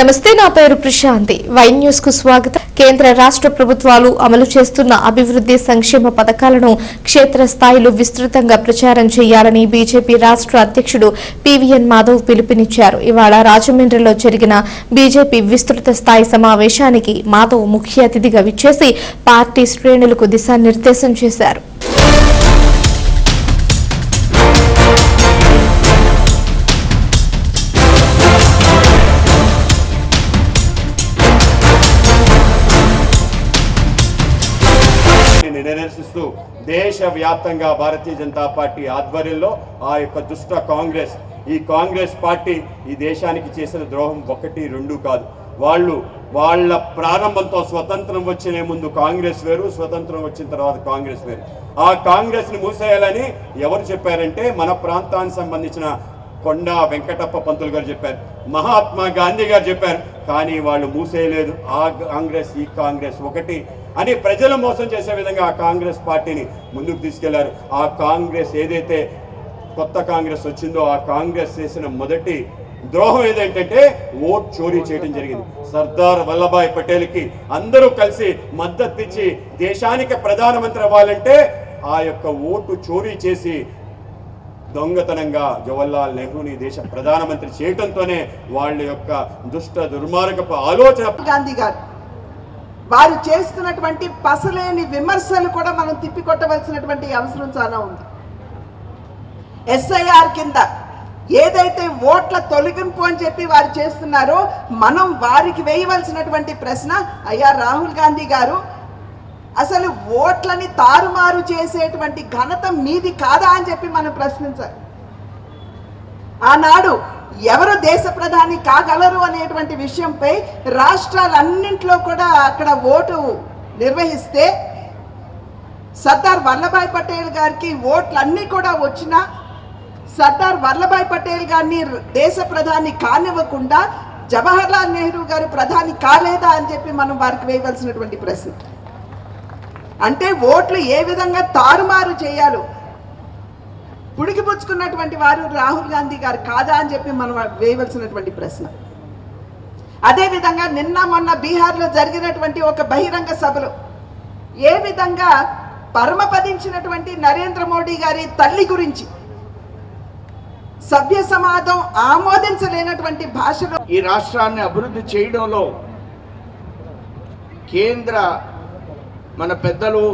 నమస్తే నా పేరు ప్రశాంతి. వైన్ న్యూస్కు స్వాగతం. కేంద్ర రాష్ట్ర ప్రభుత్వాలు అమలు చేస్తున్న అభివృద్ధి సంక్షేమ పథకాలను క్షేత్రస్థాయిలో విస్తృతంగా ప్రచారం చేయాలని బీజేపీ రాష్ట్ర అధ్యక్షుడు పివిఎన్ మాధవ్ పిలుపునిచ్చారు. ఇవాళ రాజమండ్రిలో జరిగిన బీజేపీ విస్తృత స్థాయి సమావేశానికి మాధవ్ ముఖ్య అతిథిగా విచ్చేసి పార్టీ శ్రేణులకు దిశానిర్దేశం చేశారు. దీన్ని నిరసిస్తూ దేశవ్యాప్తంగా భారతీయ జనతా పార్టీ ఆధ్వర్యంలో ఆ యొక్క దుష్ట కాంగ్రెస్ ఈ కాంగ్రెస్ పార్టీ ఈ దేశానికి చేసిన ద్రోహం ఒకటి రెండు కాదు. వాళ్ళు వాళ్ళ ప్రారంభంతో స్వతంత్రం వచ్చిన ముందు కాంగ్రెస్ వేరు స్వతంత్రం వచ్చిన తర్వాత కాంగ్రెస్ వేరు. ఆ కాంగ్రెస్ని మూసేయాలని ఎవరు చెప్పారంటే మన ప్రాంతానికి సంబంధించిన కొండ వెంకటప్ప పంతులు గారు చెప్పారు. మహాత్మా గాంధీ గారు చెప్పారు. కానీ వాళ్ళు మూసేయలేదు. ఆ కాంగ్రెస్ ఈ కాంగ్రెస్ ఒకటి అని ప్రజలు మోసం చేసే విధంగా ఆ కాంగ్రెస్ పార్టీని ముందుకు తీసుకెళ్ళారు. ఆ కాంగ్రెస్ ఏదైతే కొత్త కాంగ్రెస్ వచ్చిందో ఆ కాంగ్రెస్ చేసిన మొదటి ద్రోహం ఏదంటే ఓట్ చోరీ చేయడం జరిగింది. సర్దార్ వల్లభాయ్ పటేల్కి అందరూ కలిసి మద్దతు ఇచ్చి దేశానికి ప్రధానమంత్రి అవ్వాలంటే ఆ యొక్క ఓటు చోరీ చేసి దొంగతనంగా జవహర్లాల్ నెహ్రూని దేశ ప్రధానమంత్రి చేయటంతోనే వాళ్ళ యొక్క దుష్ట దుర్మార్గపు ఆలోచన గాంధీ గారు వారు చేస్తున్నటువంటి పసలేని విమర్శలు కూడా మనం తిప్పికొట్టవలసినటువంటి అవసరం చాలా ఉంది. ఎస్ఐఆర్ కింద ఏదైతే ఓట్ల తొలగింపు అని చెప్పి వారు చేస్తున్నారో మనం వారికి వేయవలసినటువంటి ప్రశ్న అయ్యా రాహుల్ గాంధీ గారు అసలు ఓట్లని తారుమారు చేసేటువంటి ఘనత మీది కాదా అని చెప్పి మనం ప్రశ్నించాలి. ఆనాడు ఎవరు దేశ ప్రధాని కాగలరు అనేటువంటి విషయంపై రాష్ట్రాలన్నింటిలో కూడా అక్కడ ఓటు నిర్వహిస్తే సర్దార్ వల్లభాయ్ పటేల్ గారికి ఓట్లన్నీ కూడా వచ్చినా సర్దార్ వల్లభాయ్ పటేల్ గారిని దేశ ప్రధాని కానివ్వకుండా జవహర్లాల్ నెహ్రూ గారు ప్రధాని కాలేదా అని చెప్పి మనం వారికి వేయవలసినటువంటి ప్రశ్న. అంటే ఓట్లు ఏ విధంగా తారుమారు చేయాలో పుడికిపుచ్చుకున్నటువంటి వారు రాహుల్ గాంధీ గారు కాదా అని చెప్పి మనం వేయవలసినటువంటి ప్రశ్న. అదేవిధంగా నిన్న మొన్న బీహార్లో జరిగినటువంటి ఒక బహిరంగ సభలో ఏ విధంగా పరమపదించినటువంటి నరేంద్ర మోడీ గారి తల్లి గురించి సభ్య సమాజం ఆమోదించలేనటువంటి భాషలో ఈ రాష్ట్రాన్ని అభివృద్ధి చేయడంలో కేంద్ర మన పెద్దలు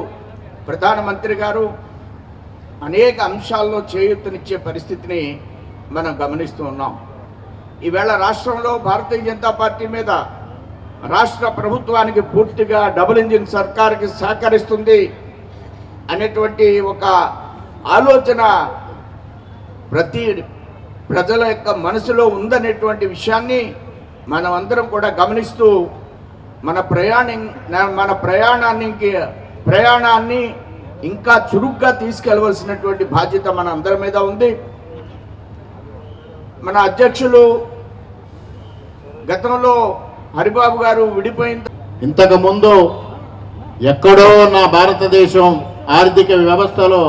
ప్రధానమంత్రి గారు అనేక అంశాల్లో చేయూతనిచ్చే పరిస్థితిని మనం గమనిస్తూ ఉన్నాం. ఈవేళ రాష్ట్రంలో భారతీయ జనతా పార్టీ మీద రాష్ట్ర ప్రభుత్వానికి పూర్తిగా డబుల్ ఇంజిన్ సర్కార్కి సహకరిస్తుంది అనేటువంటి ఒక ఆలోచన ప్రతి ప్రజల యొక్క మనసులో ఉందనేటువంటి విషయాన్ని మనం అందరం కూడా గమనిస్తూ మన ప్రయాణి మన ప్రయాణానికి ప్రయాణాన్ని ఇంకా చురుగ్గా తీసుకెళ్ళవలసినటువంటి బాధ్యత మన అందరి మీద ఉంది. మన అధ్యక్షులు గతంలో హరిబాబు గారు విడిపోయిన ఇంతకు ముందు ఎక్కడో నా భారతదేశం ఆర్థిక వ్యవస్థలో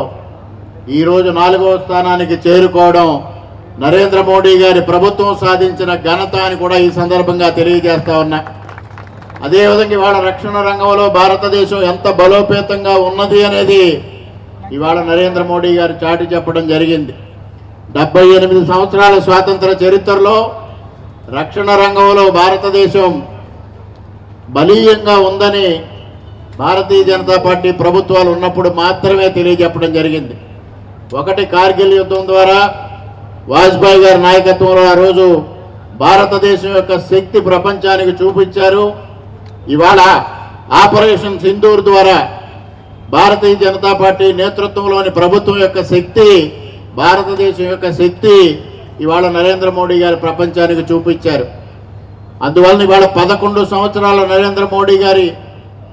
ఈరోజు నాలుగవ స్థానానికి చేరుకోవడం నరేంద్ర మోడీ గారి ప్రభుత్వం సాధించిన ఘనత అని కూడా ఈ సందర్భంగా తెలియజేస్తా ఉన్నా. అదేవిధంగా ఇవాళ రక్షణ రంగంలో భారతదేశం ఎంత బలోపేతంగా ఉన్నది అనేది ఇవాళ నరేంద్ర మోడీ గారు చాటి చెప్పడం జరిగింది. డెబ్బై ఎనిమిది సంవత్సరాల స్వాతంత్ర చరిత్రలో రక్షణ రంగంలో భారతదేశం బలీయంగా ఉందని భారతీయ జనతా పార్టీ ప్రభుత్వాలు ఉన్నప్పుడు మాత్రమే తెలియజెప్పడం జరిగింది. ఒకటి కార్గిల్ యుద్ధం ద్వారా వాజ్పేయి గారి నాయకత్వంలో ఆ రోజు భారతదేశం యొక్క శక్తి ప్రపంచానికి చూపించారు. ఇవాళ ఆపరేషన్ సింధూర్ ద్వారా భారతీయ జనతా పార్టీ నేతృత్వంలోని ప్రభుత్వం యొక్క శక్తి భారతదేశం యొక్క శక్తి ఇవాళ నరేంద్ర మోడీ గారి ప్రపంచానికి చూపించారు. అందువలన ఇవాళ పదకొండు సంవత్సరాల నరేంద్ర మోడీ గారి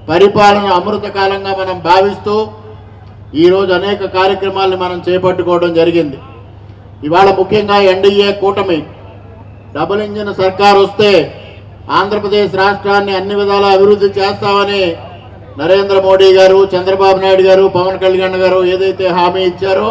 పరిపాలన అమృత కాలంగా మనం భావిస్తూ ఈరోజు అనేక కార్యక్రమాలను మనం చేపట్టుకోవడం జరిగింది. ఇవాళ ముఖ్యంగా ఎన్డీఏ కూటమి డబుల్ ఇంజిన్ సర్కార్ వస్తే ఆంధ్రప్రదేశ్ రాష్ట్రాన్ని అన్ని విధాలా అభివృద్ధి చేస్తామని నరేంద్ర మోడీ గారు చంద్రబాబు నాయుడు గారు పవన్ కళ్యాణ్ గారు ఏదైతే హామీ ఇచ్చారో